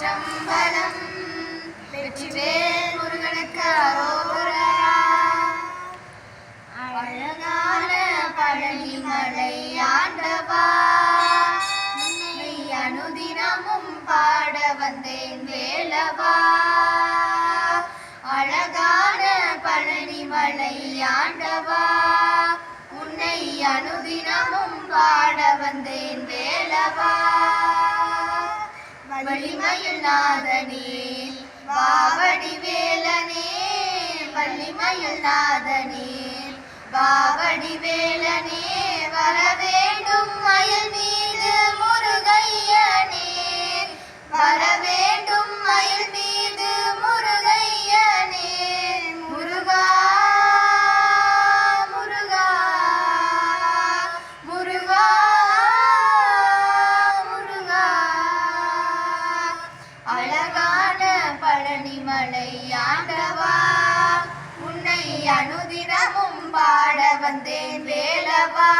திருச்சிற்றம்பலம் வெற்றிவேல் முருகனுக்கு அரோகரா. அழகான பழனி மலை ஆண்டவா. உன்னை அனுதினமும் பாட வந்தேன் வேலவா. அழகான பழனி மலை ஆண்டவா. உன்னை அனுதினமும் பாட வலிமையில் நாதனே பாவடி வேலனே வள்ளிமயில் நாதனே பாவடி வேலனே வர வேண்டும் மயில் மீது முருகையனே வர பழனிமலை ஆண்டவா உன்னை அனுதினமும் பாட வந்தேன் வேலவா?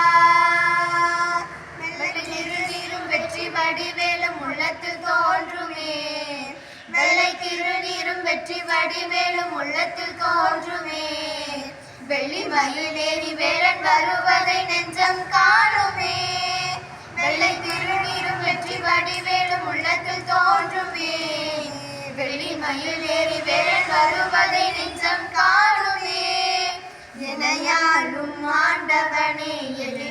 திருநீரும் வெற்றி வடிவேலும் உள்ளத்தில் தோன்றுமே. வெள்ளை திருநீரும் வெற்றி வடிவேலும் உள்ளத்தில் தோன்றுமே. வெள்ளி மயிலேறி வேலன் வருவதை நெஞ்சம் காணுமே. வெள்ளை திருநீரும் வெற்றி வடிவேலும் உள்ளத்தில் தோன்றுமே. மயில் ஏறி வேலன் வருவதை நெஞ்சம் காணுமே. எனையாளும் ஆண்டவனே எதிர்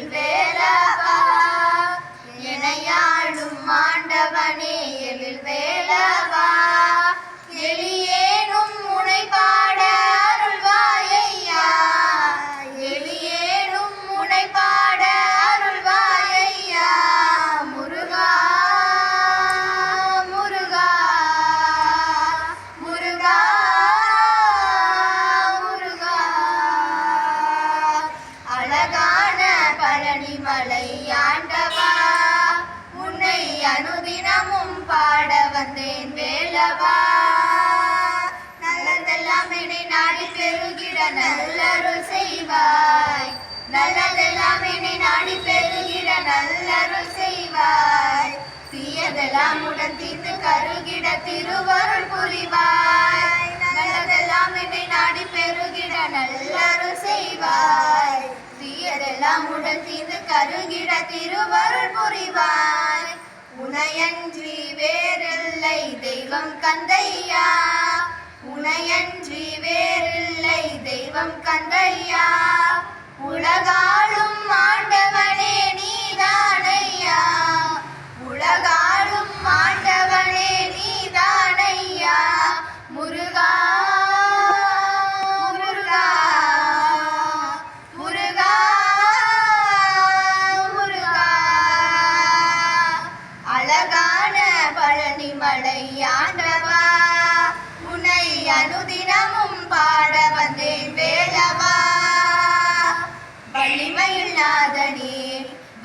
அனுதினமும் பாட வந்தேன் வேலவா. நல்லதெல்லாம் என்னை நாடி பெருகிட நல்லருள் செய்வாய். நல்லதெல்லாம் என்னை நாடி பெருகிட நல்லருள் செய்வாய். தீயதெல்லாம் உடன் தீர்த்து கருகிட திருவருள் புரிவாய். நல்லதெல்லாம் என்னை நாடி பெருகிட நல்லருள் செய்வாய். தீயதெல்லாம் உடன் தீர்ந்து கருகிட திருவருள் உனையன்றி வேறில்லை தெய்வம் கந்தையா? உனையன்றி வேறில்லை தெய்வம் கந்தையா? உலகாலும் ஆண்ட அழகான பழனி மலையாண்டவா ஆண்டவா உன்னை அனுதினமும் பாட வந்தேன் வேலவா. வள்ளிமயில் நாதனே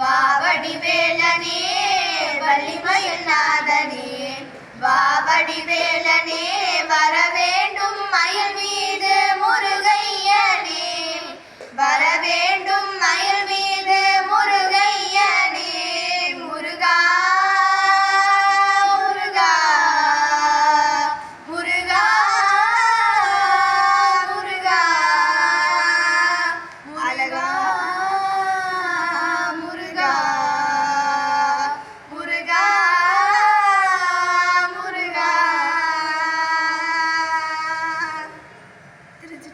வாவடி வேலனே வள்ளிமயில் நாதனே வாவடி வேலனே வரவே